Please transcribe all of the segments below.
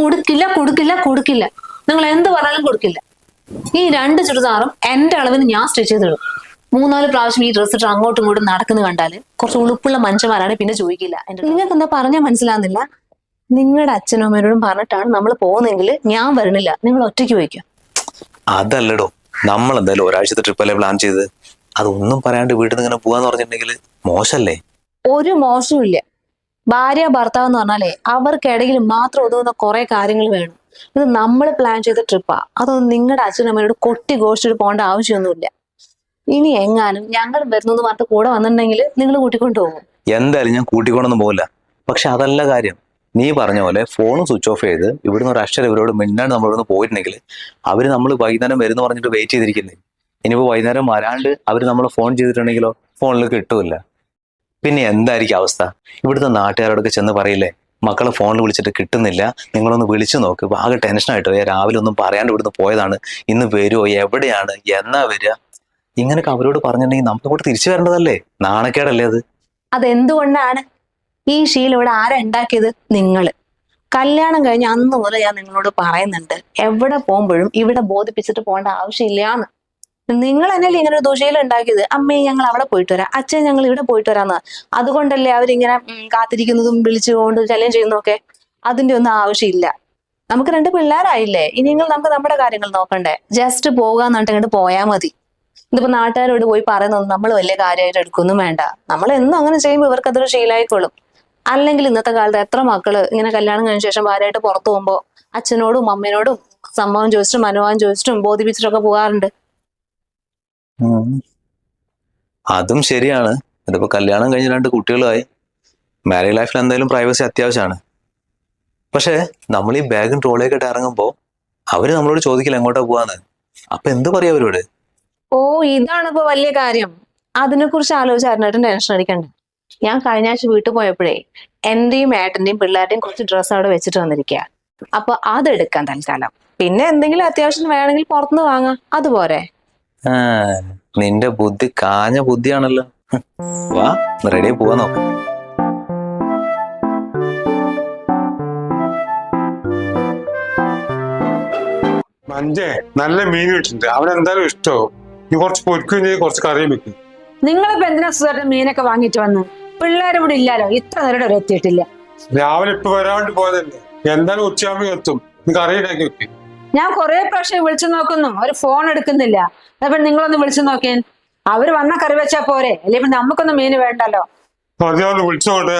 കൊടുക്കില്ല കൊടുക്കില്ല കൊടുക്കില്ല. നിങ്ങൾ എന്ത് പറഞ്ഞാലും കൊടുക്കില്ല. ഈ രണ്ട് ചുരിദാറും എന്റെ അളവിന് ഞാൻ സ്റ്റിച്ച് ചെയ്തിടും. മൂന്നാൽ പ്രാവശ്യം ഈ ഡ്രസ്സ് ഇട്ട് അങ്ങോട്ടും ഇങ്ങോട്ടും നടക്കുന്നത് കണ്ടാൽ കുറച്ച് ഉളുപ്പുള്ള മനുഷ്യന്മാരാണ് പിന്നെ ചോദിക്കില്ല. നിങ്ങൾക്ക് എന്താ പറഞ്ഞാൽ മനസ്സിലാകുന്നില്ല നിങ്ങളുടെ അച്ഛനും അമ്മയോടും പറഞ്ഞിട്ടാണ് നമ്മൾ പോകുന്നതെങ്കിൽ ഞാൻ വരണില്ല. നിങ്ങൾ ഒറ്റയ്ക്ക് പോയിക്കോ. അതല്ലടോ. നമ്മൾ എന്തായാലും ഒരാഴ്ചത്തെ ട്രിപ്പ് അല്ലേ പ്ലാൻ ചെയ്ത് അതൊന്നും പറയാണ്ട് വീട്ടിൽ നിന്ന് ഇങ്ങനെ പോവാന്ന് പറഞ്ഞിട്ടുണ്ടെങ്കിൽ മോശല്ലേ? ഒരു മോശവും ഇല്ല ഭാര്യ ഭർത്താവ് എന്ന് പറഞ്ഞാലേ അവർക്കിടയിൽ മാത്രം ഒതുങ്ങുന്ന കുറെ കാര്യങ്ങൾ വേണം. ഇത് നമ്മൾ പ്ലാൻ ചെയ്ത ട്രിപ്പാ അതൊന്നും നിങ്ങളുടെ അച്ഛനും അമ്മയോട് കൊട്ടി ഘോഷിച്ചിട്ട് പോകേണ്ട ആവശ്യമൊന്നുമില്ല. ഇനി എങ്ങാനും ഞങ്ങൾ വരുന്നത് പറഞ്ഞിട്ട് കൂടെ വന്നിട്ടുണ്ടെങ്കിൽ നിങ്ങൾ കൂട്ടിക്കൊണ്ട് പോകും. എന്തായാലും ഞാൻ കൂട്ടിക്കൊണ്ടൊന്നും പോകില്ല പക്ഷെ അതല്ല കാര്യം. നീ പറഞ്ഞ പോലെ ഫോൺ സ്വിച്ച് ഓഫ് ചെയ്ത് ഇവിടുന്ന് ഒരു അക്ഷരം ഇവരോട് മിണ്ടാണ്ട് നമ്മൾ ഇവിടുന്ന് പോയിട്ടുണ്ടെങ്കിൽ അവർ നമ്മൾ വൈകുന്നേരം വരുന്നു പറഞ്ഞിട്ട് വെയിറ്റ് ചെയ്തിരിക്കുന്നേ ഇനിയിപ്പോ വൈകുന്നേരം വരാണ്ട് അവർ നമ്മൾ ഫോൺ ചെയ്തിട്ടുണ്ടെങ്കിലോ? ഫോണിൽ കിട്ടൂല പിന്നെ എന്തായിരിക്കും അവസ്ഥ? ഇവിടുത്തെ നാട്ടുകാരോടൊക്കെ ചെന്ന് പറയില്ലേ മക്കളെ ഫോണിൽ വിളിച്ചിട്ട് കിട്ടുന്നില്ല നിങ്ങളൊന്ന് വിളിച്ചു നോക്ക് ആകെ ടെൻഷനായിട്ടോ രാവിലെ ഒന്നും പറയാണ്ട് ഇവിടുന്ന് പോയതാണ് ഇന്ന് വരുമോ എവിടെയാണ്? എന്നാ വരിക? ഇങ്ങനെയൊക്കെ അവരോട് പറഞ്ഞിട്ടുണ്ടെങ്കിൽ നമുക്ക് തിരിച്ചു വരേണ്ടതല്ലേ? നാണക്കേടല്ലേ അത്? അതെന്തുകൊണ്ടാണ് ഈ ശീലം ഇവിടെ ആരാ ഉണ്ടാക്കിയത്? നിങ്ങൾ. കല്യാണം കഴിഞ്ഞ് അന്ന് മുതൽ ഞാൻ നിങ്ങളോട് പറയുന്നുണ്ട് എവിടെ പോകുമ്പോഴും ഇവിടെ ബോധിപ്പിച്ചിട്ട് പോകേണ്ട ആവശ്യമില്ലാന്ന്. നിങ്ങൾ തന്നെയല്ലേ ഇങ്ങനെ ഒരു ദുശയിൽ ഉണ്ടാക്കിയത്? അമ്മയെ ഞങ്ങൾ അവിടെ പോയിട്ട് വരാം. അച്ഛൻ ഞങ്ങൾ ഇവിടെ പോയിട്ട് വരാന്ന്. അതുകൊണ്ടല്ലേ അവരിങ്ങനെ കാത്തിരിക്കുന്നതും വിളിച്ചുകൊണ്ട് ചലഞ്ച് ചെയ്യുന്നതൊക്കെ അതിന്റെ ഒന്നും ആവശ്യമില്ല. നമുക്ക് രണ്ട് പിള്ളേരായില്ലേ? നിങ്ങൾ നമുക്ക് നമ്മുടെ കാര്യങ്ങൾ നോക്കണ്ടേ? ജസ്റ്റ് പോകാന്ന് പറഞ്ഞിട്ട് പോയാൽ മതി. ഇതിപ്പോ നാട്ടുകാരോട് പോയി പറയുന്നത് നമ്മൾ വലിയ കാര്യമായിട്ട് എടുക്കൊന്നും വേണ്ട. നമ്മൾ എന്നും അങ്ങനെ ചെയ്യുമ്പോൾ ഇവർക്ക് അതൊരു ശീലമായിക്കോളും അല്ലെങ്കിൽ ഇന്നത്തെ കാലത്ത് എത്ര മക്കൾ ഇങ്ങനെ കല്യാണം കഴിഞ്ഞ ശേഷം ഭാര്യയായിട്ട് പുറത്തു പോകുമ്പോ അച്ഛനോടും അമ്മേനോടും സംഭവം ചോദിച്ചിട്ടും മനോഭാവം ചോദിച്ചിട്ടും ബോധിപ്പിച്ചിട്ടൊക്കെ പോകാറുണ്ട്. അതും ശരിയാണ്. അതിപ്പോ കല്യാണം കഴിഞ്ഞ രണ്ട് കുട്ടികളുമായി മാരീഡ് ലൈഫിൽ എന്തായാലും പ്രൈവസി അത്യാവശ്യമാണ്. പക്ഷേ നമ്മൾ ഈ ബാഗും ട്രോളിയൊക്കെ ഇട്ട് ഇറങ്ങുമ്പോ അവർ നമ്മളോട് ചോദിക്കില്ല എങ്ങോട്ടാ പോവാന്ന്. അപ്പൊ എന്ത് പറയാ അവരോട്? ഓ ഇതാണ് ഇപ്പൊ വലിയ കാര്യം. അതിനെ കുറിച്ച് ആലോചിച്ചായിരുന്നു ടെൻഷൻ അടിക്കണ്ട. ഞാൻ കഴിഞ്ഞ ആഴ്ച വീട്ടിൽ പോയപ്പോഴേ എന്റെയും ഏട്ടന്റെയും പിള്ളേരുടെയും കുറച്ച് ഡ്രസ്സ് അവിടെ വെച്ചിട്ട് വന്നിരിക്കുക അപ്പൊ അതെടുക്കാൻ തൽക്കാലം. പിന്നെ എന്തെങ്കിലും അത്യാവശ്യം വേണമെങ്കിൽ പുറത്തുനിന്ന് വാങ്ങാം. അതുപോരെ. നിന്റെ ബുദ്ധി കാഞ്ഞ ബുദ്ധിയാണല്ലോ. വാ റെഡി പോവാ നോക്കാം. മഞ്ചേ നല്ല മീൻ കിട്ടുന്നുണ്ട് അവിടെ എന്തായാലും ഇഷ്ടമാവും നീ കുറച്ച് പൊരിക്കുകയും ചെയ്ത് കുറച്ച് കറിയും വെക്കും. നിങ്ങളിപ്പോ എന്തിനാ സുഖമായിട്ട് മീനൊക്കെ വാങ്ങിട്ട് വന്നു? പിള്ളേർ ഇവിടെ ഇല്ലാലോ? ഇത്ര നേരം വരെ എത്തിയിട്ടില്ല. രാവിലെ ഇപ്പൊ വരാണ്ട് പോയതല്ലേ? എന്തായാലും ഉച്ചയാകുമ്പോ എത്തും. നീ കറി ഉണ്ടാക്കി വെക്ക്. ഞാൻ കുറെ പ്രാവശ്യം വിളിച്ചു നോക്കുന്നു. അവർ ഫോൺ എടുക്കുന്നില്ല. അപ്പൊ നിങ്ങളൊന്ന് വിളിച്ചു നോക്കിയാൻ അവർ വന്ന കറി വെച്ചാ പോരെ. അല്ലെങ്കിൽ നമുക്കൊന്നും മീന് വേണ്ടല്ലോ. വിളിച്ചോട്ടെ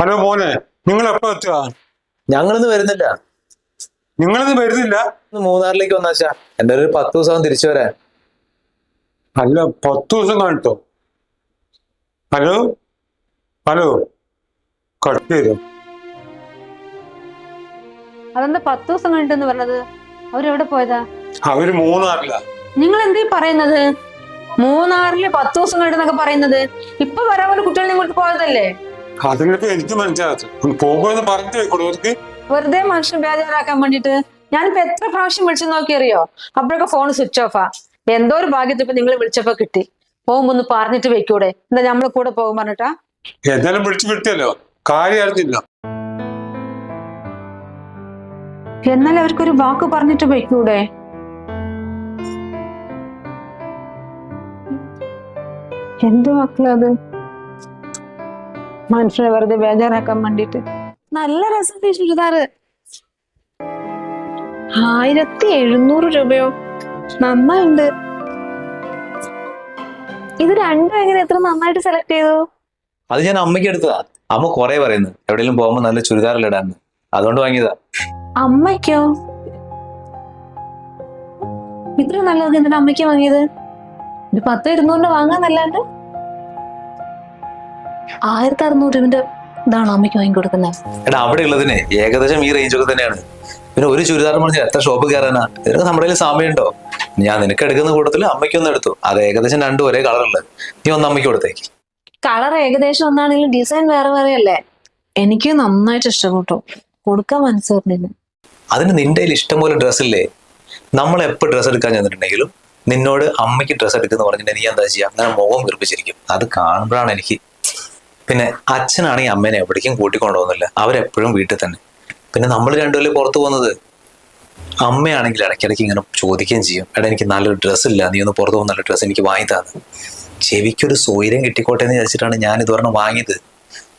ഹലോ മോനെ നിങ്ങൾ എപ്പോ എത്തുക ഞങ്ങളിന്ന് വരുന്നില്ല. നിങ്ങളൊന്നും വരുന്നില്ല? ഇന്ന് മൂന്നാറിലേക്ക് വന്നാച്ചാ എന്റെ ഒരു പത്ത് ദിവസം തിരിച്ചു വരാൻ. അല്ല പത്ത് ദിവസം കാണിട്ടോ ഹലോ? ഹലോ? കട്ട് ചെയ്തോ? അതെന്താ പത്ത് ദിവസം കഴിഞ്ഞിട്ടെന്ന് പറഞ്ഞത്? അവരെവിടെ പോയതാ? അവർ മൂന്നാറില്ല നിങ്ങൾ എന്തീ പറയുന്നത്? മൂന്നാറിൽ പത്ത് ദിവസം കഴിഞ്ഞെന്നൊക്കെ പറയുന്നത്? ഇപ്പൊ വരാൻ പോലെ കുട്ടികൾ നിങ്ങൾക്ക് പോയതല്ലേ? അതിനൊക്കെ എനിക്ക് മനസ്സിലാകത്ത് പോകുമെന്ന് പറഞ്ഞിട്ട് അവർക്ക് വെറുതെ മനുഷ്യൻ ബേജാറാക്കാൻ വേണ്ടിട്ട് ഞാനിപ്പോ എത്ര പ്രാവശ്യം വിളിച്ചു നോക്കിയറിയോ? അപ്പോഴൊക്കെ ഫോൺ സ്വിച്ച് ഓഫാ എന്തോ ഒരു ഭാഗ്യത്തിൽ ഇപ്പൊ നിങ്ങൾ വിളിച്ചപ്പോ കിട്ടി. പോകുമ്പോ ഒന്ന് പറഞ്ഞിട്ട് വെക്കൂടെ എന്താ നമ്മളെ കൂടെ പോകും പറഞ്ഞിട്ടാ? എന്തായാലും വിളിച്ചു വിട്ടല്ലോ കാര്യം അറിഞ്ഞില്ല എന്നാലും അവർക്കൊരു വാക്ക് പറഞ്ഞിട്ട് പോയിക്കൂടെ? എന്ത് വാക്കളത് മനുഷ്യനെ വെറുതെ ബേജാറാക്കാൻ വേണ്ടിട്ട് നല്ല രസം ചുരിദാറ്. ആയിരത്തി എഴുന്നൂറ് രൂപയോ? നന്നായിണ്ട്. ഇത് രണ്ടും എങ്ങനെ എത്ര നന്നായിട്ട് സെലക്ട് ചെയ്തു? അത് ഞാൻ അമ്മയ്ക്ക് എടുത്തതാ. അമ്മ കൊറേ പറയുന്നു. എവിടെയെങ്കിലും പോകുമ്പോ നല്ല ചുരിദാറിൽ ഇടാന്ന്. അതുകൊണ്ട് വാങ്ങിയതാ. അമ്മയ്ക്കോ? ഇത്ര നല്ലത് എന്തിനാ അമ്മയ്ക്ക് വാങ്ങിയത്? ഒരു പത്ത് ഇരുന്നൂറിന് വാങ്ങാന്നല്ലാണ്ട്? ആയിരത്തി അറുന്നൂറ് രൂപന്റെ ഇതാണ് അമ്മയ്ക്ക് വാങ്ങി കൊടുക്കുന്നത് എടാ അവിടെ ഉള്ളതിന് ഏകദേശം ഈ റേഞ്ച് ഒക്കെ തന്നെയാണ്. പിന്നെ ഒരു ചുരിദാർ പറഞ്ഞാൽ എത്ര ഷോപ്പ് കയറാനാ നിനക്ക് നമ്മുടെ കയ്യിൽ സമയമുണ്ടോ? ഞാൻ നിനക്ക് എടുക്കുന്ന കൂട്ടത്തിൽ അമ്മയ്ക്കൊന്നും എടുത്തു. അത് ഏകദേശം രണ്ടും ഒരേ കളറുള്ളത് നീ ഒന്ന് അമ്മയ്ക്ക് കൊടുത്തേക്ക്. കളർ ഏകദേശം ഒന്നാണെങ്കിലും ഡിസൈൻ വേറെ വേറെ അല്ലേ എനിക്ക് നന്നായിട്ട് ഇഷ്ടപ്പെട്ടു. കൊടുക്കാൻ മനസ്സ് വരുന്നില്ല അതിന് നിന്റെ കയ്യിൽ ഇഷ്ടം പോലെ ഡ്രസ്സ് ഇല്ലേ? നമ്മൾ എപ്പോൾ ഡ്രസ് എടുക്കാൻ ചെന്നിട്ടുണ്ടെങ്കിലും നിന്നോട് അമ്മയ്ക്ക് ഡ്രസ് എടുക്കുന്ന പറഞ്ഞിട്ടുണ്ടെങ്കിൽ നീ എന്താ ചെയ്യുക അങ്ങനെ മുഖം വീർപ്പിച്ചിരിക്കും അത് കാണുമ്പോഴാണ് എനിക്ക് പിന്നെ അച്ഛനാണെങ്കിൽ അമ്മേനെ എവിടേക്കും കൂട്ടിക്കൊണ്ടുപോകുന്നില്ല. അവരെപ്പോഴും വീട്ടിൽ തന്നെ. പിന്നെ നമ്മൾ രണ്ടുപേരും പുറത്തു പോകുന്നത് അമ്മയാണെങ്കിൽ ഇടയ്ക്കിടയ്ക്ക് ഇങ്ങനെ ചോദിക്കുകയും ചെയ്യും. എടാ എനിക്ക് നല്ലൊരു ഡ്രസ്സ് ഇല്ല. നീ ഒന്ന് പുറത്തു പോകുന്ന നല്ല ഡ്രസ്സ് എനിക്ക് വാങ്ങി തന്നെ ചെവിക്കൊരു സൗകര്യം കിട്ടിക്കോട്ടെ എന്ന് വിചാരിച്ചിട്ടാണ് ഞാൻ ഇതുവരെ വാങ്ങിയത്.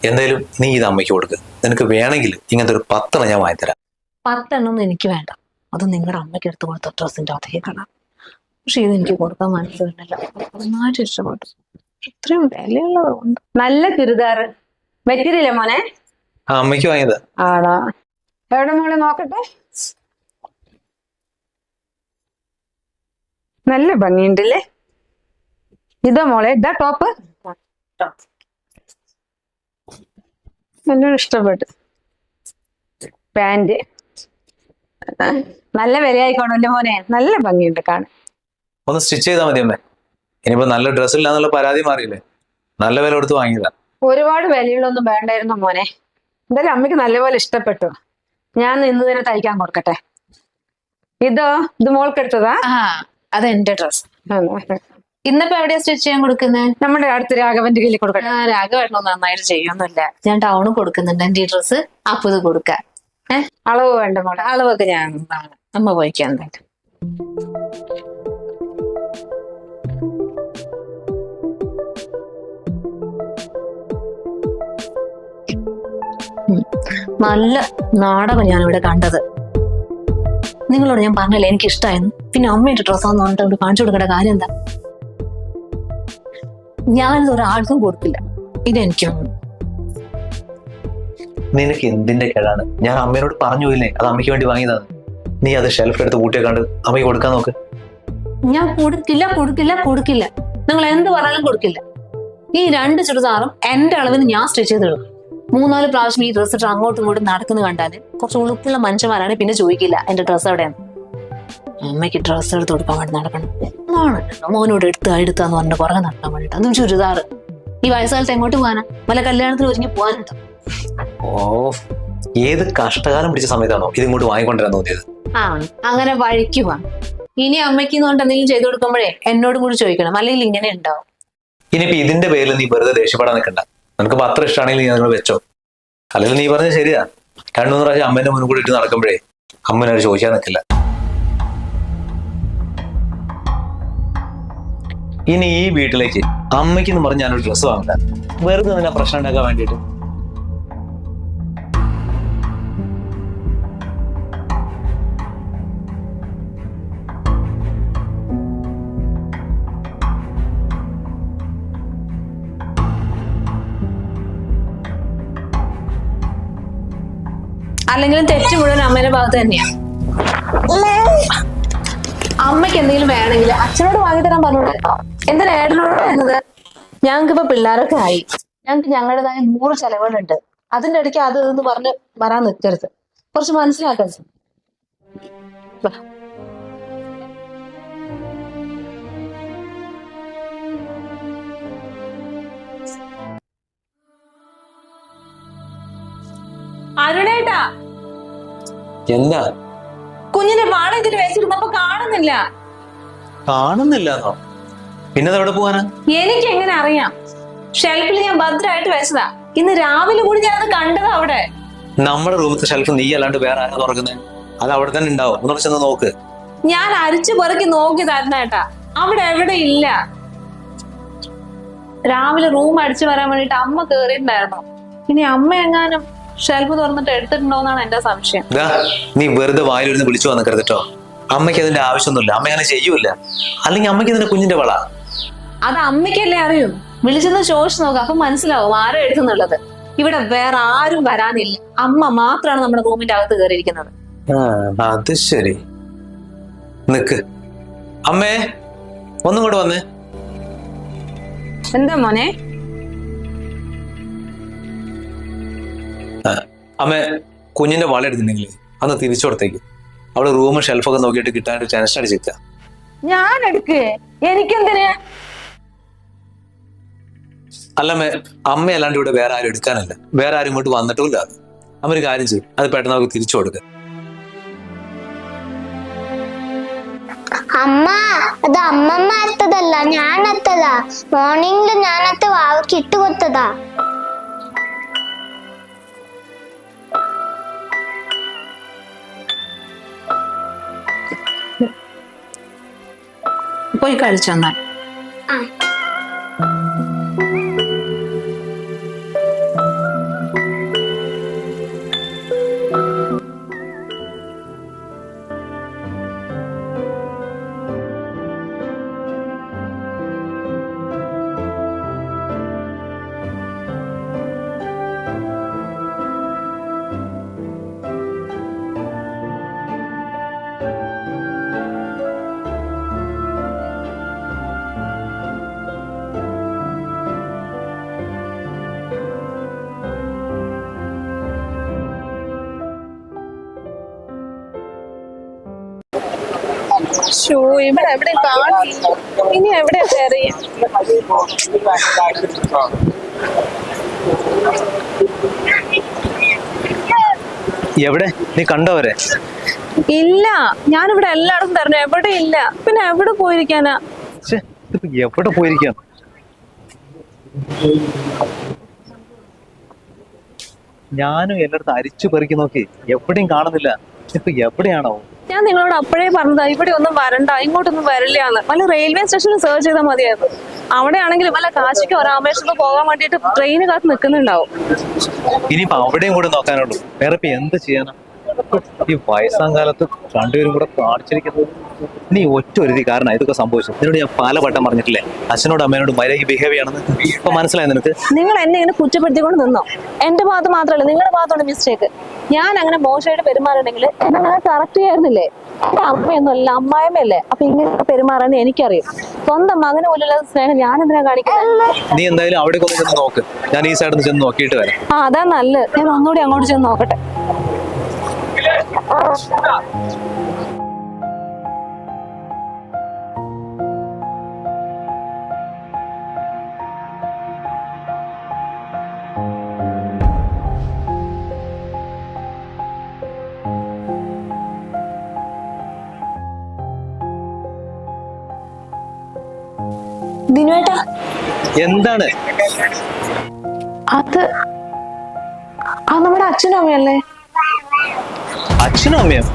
എന്തായാലും നീ ഇത് അമ്മയ്ക്ക് കൊടുക്ക്. നിനക്ക് വേണമെങ്കിൽ ഇങ്ങനത്തെ ഒരു പത്തെണ്ണം ഞാൻ വാങ്ങിത്തരാം. പത്തെണ്ണം ഒന്നും എനിക്ക് വേണ്ട. അത് നിങ്ങളുടെ അമ്മയ്ക്ക് എടുത്ത് കൊടുത്ത ഡ്രസ്സിന്റെ അതേ കളർ പക്ഷെ ഇത് എനിക്ക് കൊടുക്കാൻ മനസ്സിലുണ്ടല്ല നന്നായിട്ട് ഇഷ്ടപ്പെട്ടു. ഇത്രയും വിലയുള്ളതുകൊണ്ട് നല്ല ചുരിദാർ മെറ്റീരിയല്ലേ മോനെ? ആ അമ്മയ്ക്ക് വാങ്ങിയത്. ആണോ? എവിടെ മോളെ നോക്കട്ടെ? നല്ല ഭംഗിയുണ്ടല്ലേ? ഇതാ മോളെ ഇതാ ടോപ്പ്. എന്നോട് ഇഷ്ടപ്പെട്ടു. പാന്റ് നല്ല വിലയായിക്കോണല്ലോ മോനെ. നല്ല ഭംഗിയുണ്ട് കാണാൻ. ഒന്ന് സ്റ്റിച്ച് ചെയ്താൽ മതി അമ്മേ. ഇനിയിപ്പോ നല്ല ഡ്രസ് ഇല്ലാന്നുള്ള പരാതി മാറിയില്ലേ? നല്ല വില കൊടുത്ത് വാങ്ങിയതാ. ഒരുപാട് വിലയുള്ളൊന്നും വേണ്ടായിരുന്നു മോനെ. എന്തായാലും അമ്മയ്ക്ക് നല്ലപോലെ ഇഷ്ടപ്പെട്ടു. ഞാൻ ഇന്ന് തന്നെ തയ്ക്കാൻ കൊടുക്കട്ടെ. ഇതോ? ഇത് മോൾക്കെടുത്തതാ? അതെന്റെ അത് എന്റെ ഡ്രസ് ഇന്നിപ്പോ എവിടെയാ സ്റ്റിച്ച് ചെയ്യാൻ കൊടുക്കുന്നത് നമ്മുടെ അടുത്ത് രാഘവന്റെ കയ്യിൽ കൊടുക്കണം രാഘവേട്ടനോ നന്നായിട്ട് ചെയ്യൊന്നുമില്ല ഞാൻ ടൗൺ കൊടുക്കുന്നുണ്ട്. എന്റെ ഡ്രസ്സ് അപ്പൊ കൊടുക്കാം. ഏഹ് അളവ് വേണ്ട മോളെ. അളവൊക്കെ ഞാൻ. അമ്മ പോയിക്കാൻ തന്നെ നല്ല നാടകം ഞാൻ ഇവിടെ കണ്ടത്. നിങ്ങളോട് ഞാൻ പറഞ്ഞല്ലേ എനിക്ക് ഇഷ്ടമായിരുന്നു പിന്നെ അമ്മയുടെ ഡ്രസ്സാന്ന് പറഞ്ഞിട്ട് അവിടെ കാണിച്ചു കൊടുക്കേണ്ട കാര്യം എന്താ? ഞാനിത് ഒരാൾക്കും കൊടുക്കില്ല ഇതെനിക്ക് നിനക്ക് എന്തിന്റെ കേടാണ്? ഞാൻ അമ്മയോട് പറഞ്ഞു പോയില്ലേ അത് അമ്മയ്ക്ക് വേണ്ടി വാങ്ങിയതാണ്. നീ അത് ഷെൽഫിലെടുത്ത് കൂട്ടിയേക്കാണ്ട് അമ്മയ്ക്ക് കൊടുക്കാൻ നോക്ക്. ഞാൻ കൊടുക്കില്ല കൊടുക്കില്ല കൊടുക്കില്ല നിങ്ങൾ എന്ത് പറഞ്ഞാലും കൊടുക്കില്ല ഈ രണ്ട് ചുരിദാറും എന്റെ അളവിൽ ഞാൻ സ്റ്റിച്ച് ചെയ്തിടും മൂന്നാൽ പ്രാവശ്യം ഈ ഡ്രസ്സ് ഇട്ട് അങ്ങോട്ടും ഇങ്ങോട്ടും നടക്കുന്നത് കണ്ടാൽ കുറച്ച് ഉളുപ്പുള്ള മനുഷ്യന്മാരാണ് പിന്നെ ചോദിക്കില്ല എന്റെ ഡ്രസ്സ് എവിടെയാണ് അമ്മയ്ക്ക് ഡ്രസ്സ് എടുത്ത് കൊടുക്കാൻ വേണ്ടി നടക്കണം. ആണല്ലോ മോനോട് എടുത്ത് എടുത്താന്ന് പറഞ്ഞിട്ട് പുറകെ നടക്കാൻ വേണ്ടിട്ട്. അതും ചുരിദാറ് ഈ വയസ്സുകാലത്ത് എങ്ങോട്ട് പോകാനാ? വല്ല കല്യാണത്തിന് ഒരുങ്ങി പോകാനുണ്ടോ? ഓ ഏത് കഷ്ടകാലം പിടിച്ച സമയത്താണോ ഇതിങ്ങോട്ട് വാങ്ങിക്കൊണ്ടിരാൻ തോന്നിയത്? ആ അങ്ങനെ വഴിക്ക് പോവാം ഇനി അമ്മയ്ക്ക് കൊണ്ട് എന്തെങ്കിലും ചെയ്തു കൊടുക്കുമ്പോഴേ എന്നോടും കൂടി ചോദിക്കണം. അല്ലെങ്കിൽ ഇങ്ങനെ ഉണ്ടാവും. ഇനിയിപ്പോ ഇതിന്റെ പേരിൽ നീ വെറുതെ ദേഷ്യപ്പെടാൻ നിൽക്കണ്ട. നിനക്ക് പത്രം ഇഷ്ടമാണെങ്കിൽ നീ നിങ്ങൾ വെച്ചോ. അല്ലെങ്കിൽ നീ പറഞ്ഞത് ശരിയാ. രണ്ടു മൂന്ന് പ്രാവശ്യം അമ്മേന്റെ മുന്നിൽ കൂടി ഇട്ട് നടക്കുമ്പോഴേ അമ്മനോട് ചോദിക്കാൻ നിൽക്കില്ല. ഇനി ഈ വീട്ടിലേക്ക് അമ്മയ്ക്ക് എന്ന് പറഞ്ഞ് ഞാനൊരു ഡ്രസ്സ് വാങ്ങില്ല വെറുതെ നിന്നെ പ്രശ്നം ഉണ്ടാക്കാൻ വേണ്ടിയിട്ട്. അല്ലെങ്കിലും തെറ്റ് മുഴുവൻ അമ്മേന്റെ ഭാഗത്ത് തന്നെയാണ് അമ്മയ്ക്ക് എന്തെങ്കിലും വേണമെങ്കിൽ അച്ഛനോട് വാങ്ങി തരാൻ പറഞ്ഞോളൂ. എന്തിനാ ഏട്ടനോട് ഇപ്പൊ പിള്ളേരൊക്കെ ആയി. ഞങ്ങൾക്ക് ഞങ്ങളുടേതായ നൂറ് ചെലവുകളുണ്ട്. അതിന്റെ ഇടയ്ക്ക് അത് എന്ന് പറഞ്ഞ് വരാൻ നിൽക്കരുത് കുറച്ച് മനസ്സിലാക്കാൻ വാ. അരുണേട്ടാ. എന്താ കുഞ്ഞിനെ വാളെ ഇതിൽ വെച്ചിരുന്നപ്പോ കാണുന്നില്ല. കാണുന്നില്ലെന്നോ? പിന്നെ എവിടെ പോവാനാ? എനിക്ക് എങ്ങനെ അറിയാം? ഷെൽഫിൽ ഞാൻ ഭദ്രമായിട്ട് വെച്ചതാ. ഇന്ന് രാവിലെ കൂടി ഞാനത് കണ്ടതാ അവിടെ. നമ്മുടെ റൂമത്തെ ഷെൽഫ് നീ അല്ലാണ്ട് വേറെ ആരാ തുറക്കുന്നത് അത് അവിടെ തന്നെ ഉണ്ടാവും. ഒന്ന് ചെന്ന് നോക്ക്. ഞാൻ അരിച്ചു പെറുക്കി നോക്കി തരുന്നേട്ടാ അവിടെ എവിടെ ഇല്ല. രാവിലെ റൂം അടിച്ചു വരാൻ വേണ്ടിട്ട് അമ്മ കേറിയിട്ടുണ്ടായിരുന്നു. ഇനി അമ്മ എങ്ങാനും ഷെൽഫ് തുറന്നിട്ട് എടുത്തിട്ടുണ്ടോന്നാണ് എന്റെ സംശയം. നീ വെറുതെ വായിലിരുന്ന് വിളിച്ചു വന്ന് കേട്ടോ അമ്മയ്ക്ക് അതിന്റെ ആവശ്യമൊന്നുമില്ല. അമ്മ അങ്ങനെ ചെയ്യൂല. അല്ലെങ്കിൽ അമ്മയ്ക്ക് ഇതിന്റെ കുഞ്ഞിന്റെ വള. അത് അമ്മയ്ക്കല്ലേ അറിയൂ? വിളിച്ചെന്ന് ചോദിച്ചു നോക്കാം അപ്പൊ മനസ്സിലാവും ആരും എഴുതുന്നുള്ളത്. ഇവിടെ വേറെ ആരും വരാനില്ല. അമ്മ മാത്രമാണ് നമ്മുടെ റൂമിന്റെ അകത്ത് കയറിയിരിക്കുന്നത്. ആ, അത് ശരി. നിക്ക്. അമ്മേ ഒന്നും കൂടെ വന്നേ. എന്താ മോനെ? അമ്മ കുഞ്ഞിന്റെ വള എടുത്തിട്ടുണ്ടെങ്കിൽ അന്ന് തിരിച്ചു കൊടുത്തേക്ക്. അവൾ റൂം ഷെൽഫൊക്കെ നോക്കിയിട്ട് കിട്ടാനായിട്ട് ചാൻസ് അടിച്ചിരിക്കുക ഞാൻ എടുക്കേ. എനിക്കെന്തിനാ? അല്ലമ്മ അമ്മ അല്ലാണ്ട് ഇവിടെ വേറെ ആരും എടുക്കാനല്ല. വേറെ ആരും ഇങ്ങോട്ട് വന്നിട്ടില്ല അമ്മ ഒരു കാര്യം ചെയ്യും. അത് പെട്ടെന്ന് അവർക്ക് തിരിച്ചു കൊടുക്കുക അമ്മ അത് അമ്മമ്മ എത്തതല്ല ഞാൻ എത്തതാ മോർണിംഗിൽ ഞാനത്ത് വാവക്ക് ഇട്ടുകൊത്തതാ പോയി കഴിച്ചെന്നാൽ ആ. ഷോ ഇവിടെ എവിടെ കാണില്ല ഇനി എവിടെ കയറിയ എവിടെ? നീ കണ്ടവരെ ഇല്ല ഞാനിവിടെ എല്ലായിടത്തും തരണം. എവിടെ ഇല്ല. പിന്നെ എവിടെ പോയിരിക്കാനാ? ഛെ, ഇതിപ്പോ എവിടെ പോയിരിക്കാം ഞാനും എല്ലായിടത്തും അരിച്ചു പെറുക്കി നോക്കി. എവിടെയും കാണുന്നില്ല. ഇപ്പൊ എവിടെയാണോ ഞാൻ നിങ്ങളോട് അപ്പോഴേ പറഞ്ഞതാ ഇവിടെ ഒന്നും വരണ്ട ഇങ്ങോട്ടൊന്നും വരില്ലാന്ന് വല്ല റെയിൽവേ സ്റ്റേഷനിൽ സെർച്ച് ചെയ്താൽ മതിയായിരുന്നു. അവിടെ ആണെങ്കിൽ വല്ല കാശിക്ക് രാമേശ്വരത്തോ പോകാൻ വേണ്ടിയിട്ട് ട്രെയിന് കാത്ത് നിൽക്കുന്നുണ്ടാവും ഇനിയിപ്പോ അവിടെയും കൂടെ നോക്കാനുള്ളൂ. വേറെ എന്ത് ചെയ്യാനാ? ഈ വയസ്സാം കാലത്ത് രണ്ടുപേരും കൂടെ കാണിച്ചിരിക്കുന്നത് നീ ഒറ്റ ഒരുതി കാരണം ഇതൊക്കെ സംഭവിച്ചു നിന്നോട് ഞാൻ പല വട്ടം പറഞ്ഞിട്ടില്ലേ? അച്ഛനോട് അമ്മേനോട് മര്യാദ ബിഹേവ് ചെയ്യണമെന്ന് ഇപ്പൊ മനസ്സിലായി നിനക്ക്? നിങ്ങൾ എന്നെ ഇങ്ങനെ കുറ്റപ്പെടുത്തിക്കൊണ്ട് നിന്നോ? എന്റെ ഭാഗത്ത് മാത്രമല്ല നിങ്ങളുടെ ഭാഗത്തുണ്ട് മിസ്റ്റേക്ക് ഞാൻ അങ്ങനെ മോശമായിട്ട് പെരുമാറുണ്ടെങ്കിൽ എന്നെ കറക്റ്റ് ചെയ്യായിരുന്നില്ലേ? എന്റെ അമ്മയൊന്നുമല്ല അമ്മായമ്മയല്ലേ അപ്പൊ ഇങ്ങനെ പെരുമാറാൻ എനിക്കറിയാം. സ്വന്തം മകന് പോലുള്ള സ്നേഹം ഞാൻ എന്തിനാ കാണിക്കുന്നത് നീ എന്തായാലും അവിടെ നോക്ക്. ഞാൻ ഈ സൈഡിൽ ചെന്ന് നോക്കിയിട്ട് വരാം. ആ അതാ നല്ലത്. ഞാൻ ഒന്നുകൂടി അങ്ങോട്ട് ചെന്ന് നോക്കട്ടെ. ദിനുവേട്ടാ. എന്താണ്? അത് ആ നമ്മുടെ അച്ഛനും അമ്മയല്ലേ? അച്ഛനും അമ്മയും.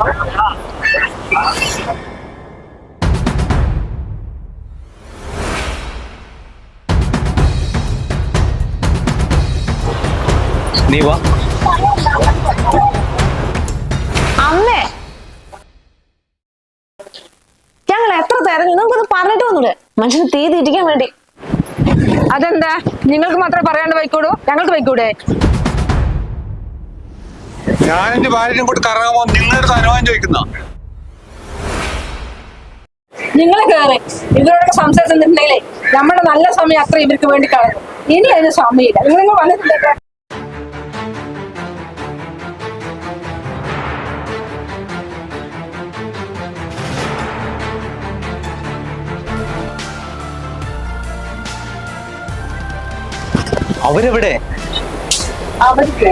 നീ വാ. അമ്മേ. ഞങ്ങൾ എത്ര തെരഞ്ഞു നമുക്കൊന്ന് പറഞ്ഞിട്ട് വന്നൂടെ? മനുഷ്യന് തീ തീറ്റിക്കാൻ വേണ്ടി. അതെന്താ? നിങ്ങൾക്ക് മാത്രമേ പറയാണ്ട് വയ്ക്കൂടൂ ഞങ്ങൾക്ക് വയ്ക്കൂടെ ഞാൻ എന്റെ ഭാര്യനും കൂടി കറങ്ങാൻ നിങ്ങളുടെ അനുവാദം ചോദിക്കുന്ന? നിങ്ങൾ കയറി ഇവരോടൊക്കെ സംസാരിച്ചിട്ടുണ്ടെങ്കിലേ നമ്മുടെ നല്ല സമയം അത്ര ഇവർക്ക് വേണ്ടി കളഞ്ഞു. ഇനി അതിന് സമയമില്ല. നിങ്ങൾ വന്നിട്ടില്ല? അവരെവിടെ? അവർക്ക്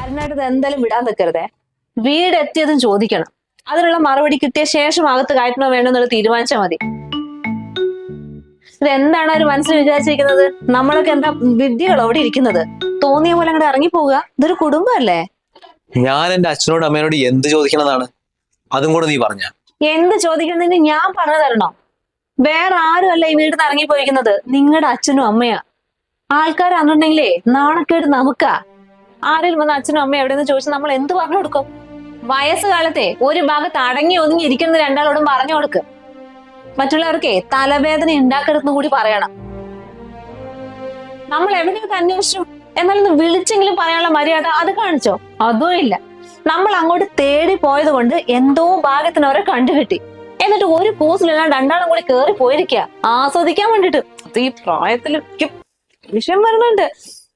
അരുണായിട്ട് എന്തായാലും വിടാൻ നിൽക്കരുതേ വീട് എത്തിയതും ചോദിക്കണം. അതിനുള്ള മറുപടി കിട്ടിയ ശേഷം അകത്ത് കയറ്റണോ വേണോ എന്നുള്ള തീരുമാനിച്ചാൽ മതി. ഇത് എന്താണ് അവർ മനസ്സിൽ വിചാരിച്ചിരിക്കുന്നത്? നമ്മളൊക്കെ എന്താ വിദ്യകളോ അവിടെ ഇരിക്കുന്നത്? തോന്നിയ പോലെ അങ്ങോട്ട് ഇറങ്ങി പോവുക ഇതൊരു കുടുംബമല്ലേ? ഞാൻ എന്റെ അച്ഛനോട് അമ്മയോട് എന്ത് ചോദിക്കണതാണ് അതും കൂടെ നീ പറഞ്ഞ. എന്ത് ചോദിക്കണെന്ന് ഞാൻ പറഞ്ഞു തരണോ വേറെ ആരും അല്ല ഈ നിന്ന് ഇറങ്ങി പോയിരിക്കുന്നത്. നിങ്ങളുടെ അച്ഛനും അമ്മയാ. ആൾക്കാർ അറിഞ്ഞിട്ടുണ്ടെങ്കിലേ നാണക്കേട് നമുക്കാ. ആരെങ്കിലും വന്ന അച്ഛനും അമ്മയും എവിടെയെന്ന് ചോദിച്ചാൽ നമ്മൾ എന്ത് പറഞ്ഞു കൊടുക്കും? വയസ്സുകാലത്തെ ഒരു ഭാഗത്ത് അടങ്ങി ഒതുങ്ങി ഇരിക്കുന്ന രണ്ടാളോടും പറഞ്ഞു കൊടുക്ക്. മറ്റുള്ളവർക്കേ തലവേദന ഉണ്ടാക്കരുതെന്ന് കൂടി പറയണം. നമ്മൾ എവിടെയൊക്കെ അന്വേഷിച്ചു? എന്നാലൊന്ന് വിളിച്ചെങ്കിലും പറയാനുള്ള മര്യാദ അത് കാണിച്ചോ? അതും ഇല്ല. നമ്മൾ അങ്ങോട്ട് തേടി പോയത് കൊണ്ട് എന്തോ ഭാഗത്തിന് അവരെ കണ്ടുകിട്ടി. എന്നിട്ട് ഒരു പോസ്റ്റിലെല്ലാം രണ്ടാളും കൂടി കേറി പോയിരിക്കുക ആസ്വദിക്കാൻ വേണ്ടിട്ട്. ഈ പ്രായത്തിൽ വിഷയം വരുന്നുണ്ട്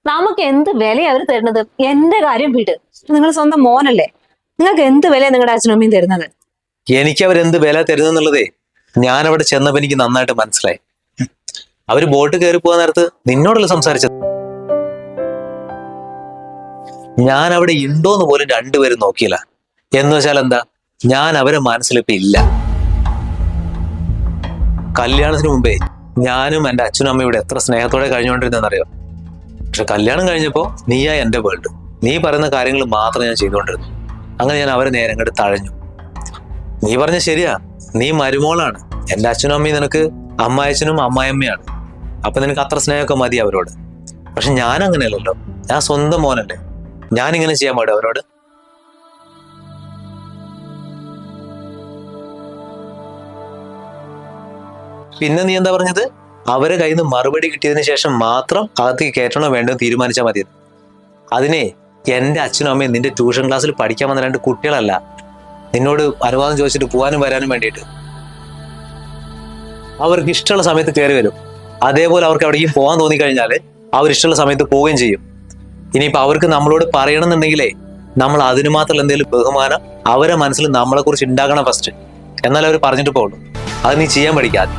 നമുക്ക് എന്ത് വിലയാ അവർ തരുന്നത്? എന്റെ കാര്യം വിട്. നിങ്ങൾ സ്വന്തം മോനല്ലേ? നിങ്ങൾക്ക് എന്ത് വില നിങ്ങളുടെ അച്ഛനും അമ്മയും തരുന്നത്? എനിക്ക് അവരെന്ത് വില തരുന്നെന്നുള്ളതേ ഞാൻ അവിടെ ചെന്നപ്പോ എനിക്ക് നന്നായിട്ട് മനസ്സിലായി. അവർ ബോട്ട് കയറി പോകാൻ നേരത്ത് നിന്നോടല്ല സംസാരിച്ചത്? ഞാൻ അവിടെ ഉണ്ടോന്ന് പോലും രണ്ടുപേരും നോക്കിയില്ല. എന്ന് വെച്ചാൽ എന്താ ഞാൻ അവരെ മനസ്സിലിപ്പോ ഇല്ല. കല്യാണത്തിന് മുമ്പേ ഞാനും എന്റെ അച്ഛനും അമ്മയും ഇവിടെ എത്ര സ്നേഹത്തോടെ കഴിഞ്ഞുകൊണ്ടിരുന്നെന്നറിയോ പക്ഷെ കല്യാണം കഴിഞ്ഞപ്പോൾ നീയാ എന്റെ വേൾഡ് നീ പറയുന്ന കാര്യങ്ങൾ മാത്രം ഞാൻ ചെയ്തുകൊണ്ടിരുന്നു. അങ്ങനെ ഞാൻ അവരെ നേരം കണ്ട് തഴഞ്ഞു. നീ പറഞ്ഞ ശരിയാ. നീ മരുമോളാണ്. എന്റെ അച്ഛനും അമ്മയും നിനക്ക് അമ്മായച്ചനും അമ്മായിയമ്മയാണ്. അപ്പം നിനക്ക് അത്ര സ്നേഹമൊക്കെ മതി അവരോട്. പക്ഷെ ഞാൻ അങ്ങനെയല്ലല്ലോ. ഞാൻ സ്വന്തം മോനല്ലേ. ഞാൻ ഇങ്ങനെ ചെയ്യാൻ പാടും അവരോട്. പിന്നെ നീ എന്താ പറഞ്ഞത്? അവരെ കയ്യിൽ നിന്ന് മറുപടി കിട്ടിയതിന് ശേഷം മാത്രം അകത്തേക്ക് കയറ്റണോ വേണ്ടോ തീരുമാനിച്ചാൽ മതി. അതിനെ എന്റെ അച്ഛനും അമ്മയും നിന്റെ ട്യൂഷൻ ക്ലാസ്സിൽ പഠിക്കാൻ വന്ന രണ്ട് കുട്ടികളല്ല. നിന്നോട് അനുവാദം ചോദിച്ചിട്ട് പോകാനും വരാനും വേണ്ടിയിട്ട്. അവർക്ക് ഇഷ്ടമുള്ള സമയത്ത് കയറി വരും. അതേപോലെ അവർക്ക് എവിടേക്കും പോകാൻ തോന്നിക്കഴിഞ്ഞാൽ അവർ ഇഷ്ടമുള്ള സമയത്ത് പോവുകയും ചെയ്യും. ഇനിയിപ്പോൾ അവർക്ക് നമ്മളോട് പറയണമെന്നുണ്ടെങ്കിലേ നമ്മൾ അതിന് മാത്രമല്ല എന്തെങ്കിലും ബഹുമാനം അവരെ മനസ്സിൽ നമ്മളെക്കുറിച്ച് ഉണ്ടാക്കണം ഫസ്റ്റ് എന്നാൽ അവർ പറഞ്ഞിട്ട് പോകുള്ളൂ അത് നീ ചെയ്യാൻ പഠിക്കാതെ.